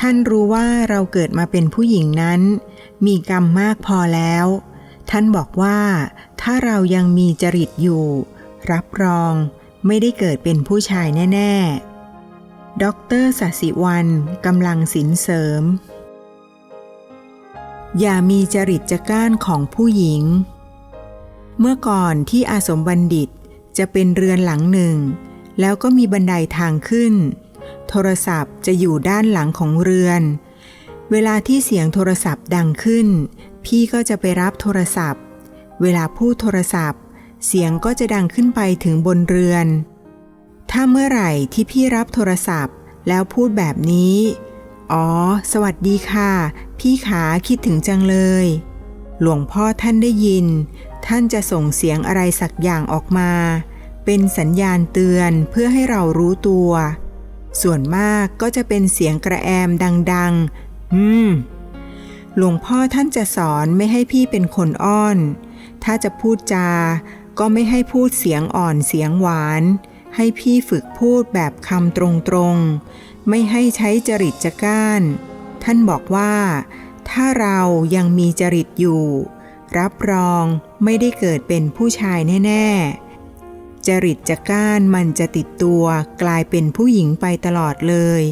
ท่านรู้ว่าเราเกิดมาเป็นผู้หญิงนั้น มีกรรมมากพอแล้ว ท่านบอกว่า ถ้าเรายังมีจริตอยู่ รับรองไม่ได้เกิดเป็นผู้ชายแน่ ๆด็อกเตอร์สสิวันกำลังสินเสริม อย่ามีจริตจะก้านของผู้หญิง เมื่อก่อนที่อาสมบัณฑิตจะเป็นเรือนหลังหนึ่ง แล้วก็มีบันไดทางขึ้น โทรศัพท์จะอยู่ด้านหลังของเรือน เวลาที่เสียงโทรศัพท์ดังขึ้น พี่ก็จะไปรับโทรศัพท์ เวลาพูดโทรศัพท์ เสียงก็จะดังขึ้นไปถึงบนเรือน ถ้าเมื่อไหร่ที่พี่รับโทรศัพท์แล้วพูดแบบนี้ อ๋อ สวัสดีค่ะ พี่ขาคิดถึงจังเลย หลวงพ่อท่านได้ยิน ท่านจะส่งเสียงอะไรสักอย่างออกมา เป็นสัญญาณเตือนเพื่อให้เรารู้ตัว ส่วนมากก็จะเป็นเสียงกระแอมดังๆ อืม หลวงพ่อท่านจะสอนไม่ให้พี่เป็นคนอ้อน ถ้าจะพูดจา ก็ไม่ให้พูดเสียงอ่อนเสียงหวาน ให้พี่ฝึกพูดแบบคำตรงๆ ไม่ให้ใช้จริตจะก้าน ท่านบอกว่า ถ้าเรายังมีจริตอยู่ รับรองไม่ได้เกิดเป็นผู้ชายแน่ ๆ จริตจะก้านมันจะติดตัวกลายเป็นผู้หญิงไปตลอดเลย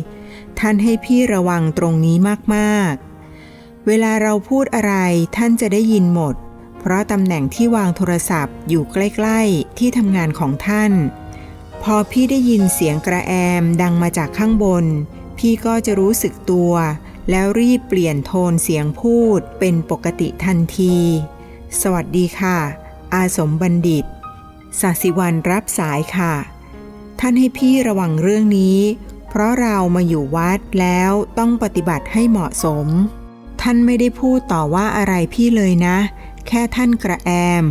ท่านให้พี่ระวังตรงนี้มากๆ เวลาเราพูดอะไรท่านจะได้ยินหมด เพราะตำแหน่งที่วางโทรศัพท์อยู่ใกล้ ๆ ที่ทำงานของท่าน พอพี่ได้ยินเสียงกระแอมดังมาจากข้างบน พี่ก็จะรู้สึกตัว แล้วรีบเปลี่ยนโทนเสียงพูดเป็นปกติทันที สวัสดีค่ะ อาสมบัณฑิต สาสิวันรับสายค่ะ ท่านให้พี่ระวังเรื่องนี้ เพราะเรามาอยู่วัดแล้วต้องปฏิบัติให้เหมาะสม ท่านไม่ได้พูดต่อว่าอะไรพี่เลยนะ แค่ท่านกระแอม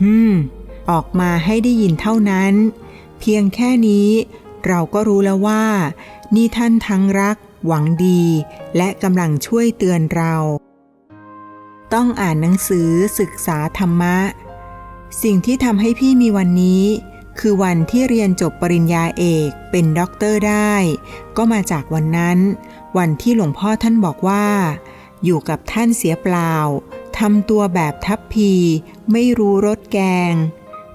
ฮึมออกมาให้ได้ยินเท่านั้น เพียงแค่นี้ เราก็รู้แล้วว่า นี่ท่านทั้งรัก หวังดี และกำลังช่วยเตือนเรา ต้องอ่านหนังสือศึกษาธรรมะ สิ่งที่ทำให้พี่มีวันนี้ คือวันที่เรียนจบปริญญาเอกเป็นด็อกเตอร์ได้ ก็มาจากวันนั้น วันที่หลวงพ่อท่านบอกว่า อยู่กับท่านเสียเปล่าทำตัวแบบทัพพีไม่รู้รสแกง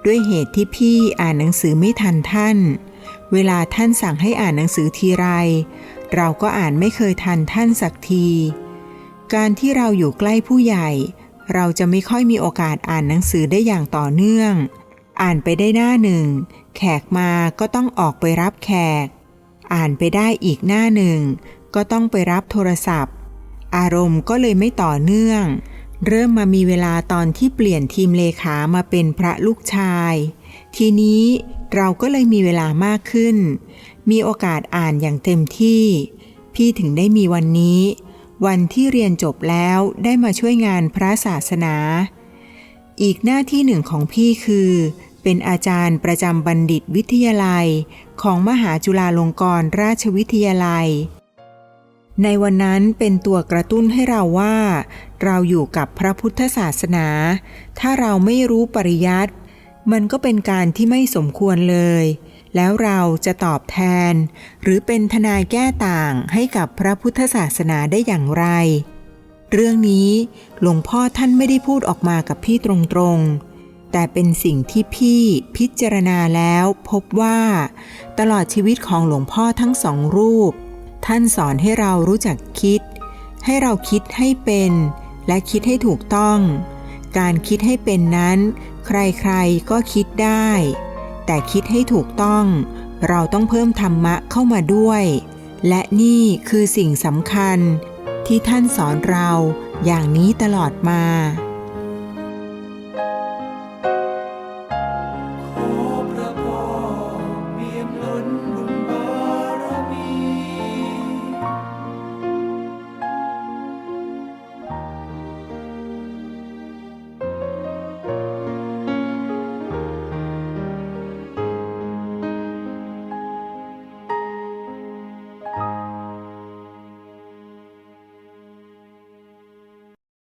ด้วยเหตุที่พี่อ่านหนังสือไม่ทันท่าน เวลาท่านสั่งให้อ่านหนังสือทีไร เราก็อ่านไม่เคยทันท่านสักที การที่เราอยู่ใกล้ผู้ใหญ่ เราจะไม่ค่อยมีโอกาสอ่านหนังสือได้อย่างต่อเนื่อง อ่านไปได้หน้าหนึ่ง แขกมาก็ต้องออกไปรับแขก อ่านไปได้อีกหน้าหนึ่ง ก็ต้องไปรับโทรศัพท์ อารมณ์ก็เลยไม่ต่อเนื่อง เริ่มมามีเวลาตอนที่เปลี่ยนทีมเลขามาเป็นพระลูกชาย ทีนี้เราก็เลยมีเวลามากขึ้น มีโอกาสอ่านอย่างเต็มที่ พี่ถึงได้มีวันนี้ วันที่เรียนจบแล้วได้มาช่วยงานพระศาสนา อีกหน้าที่หนึ่งของพี่คือ เป็นอาจารย์ประจำบัณฑิตวิทยาลัย ของมหาจุฬาลงกรณราชวิทยาลัย ในวันนั้นเป็นตัวกระตุ้นให้เราว่า เราอยู่กับพระพุทธศาสนา ถ้าเราไม่รู้ปริยัติมันก็เป็นการที่ไม่สมควรเลย แล้วเราจะตอบแทน หรือเป็นทนายแก้ต่างให้กับพระพุทธศาสนาได้อย่างไร เรื่องนี้หลวงพ่อท่านไม่ได้พูดออกมากับพี่ตรงๆ แต่เป็นสิ่งที่พี่พิจารณาแล้วพบว่า ตลอดชีวิตของหลวงพ่อทั้งสองรูป ท่านสอนให้เรารู้จักคิด ให้เราคิดให้เป็น และคิดให้ถูกต้อง การคิดให้เป็นนั้น ใครๆก็คิดได้ แต่คิดให้ถูกต้อง เราต้องเพิ่มธรรมะเข้ามาด้วย และนี่คือสิ่งสำคัญที่ท่านสอนเราอย่างนี้ตลอดมา